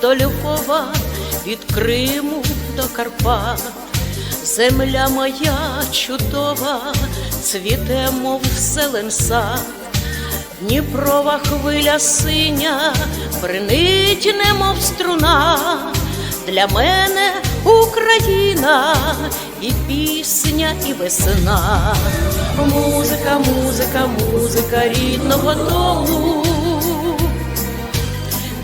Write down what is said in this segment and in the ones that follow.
до Львова, від Криму до Карпат. Земля моя чудова, цвіте, мов зелен сад. Дніпрова хвиля синя, бринить, немов струна. Для мене Україна і пісня, і весна. Музика, музика, музика рідного дому.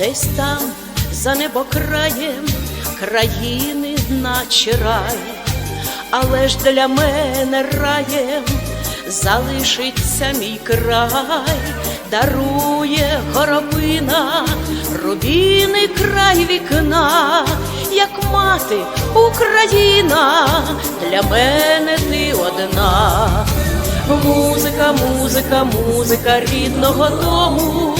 Десь там за небокраєм країни наче рай, але ж для мене раєм залишиться мій край, дарує горобина, рубіний край вікна, як мати Україна, для мене ти одна. Музика, музика, музика рідного дому.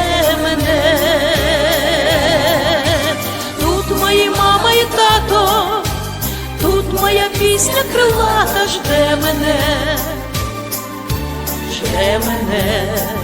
моя пісня крилата жде мене, жде мене.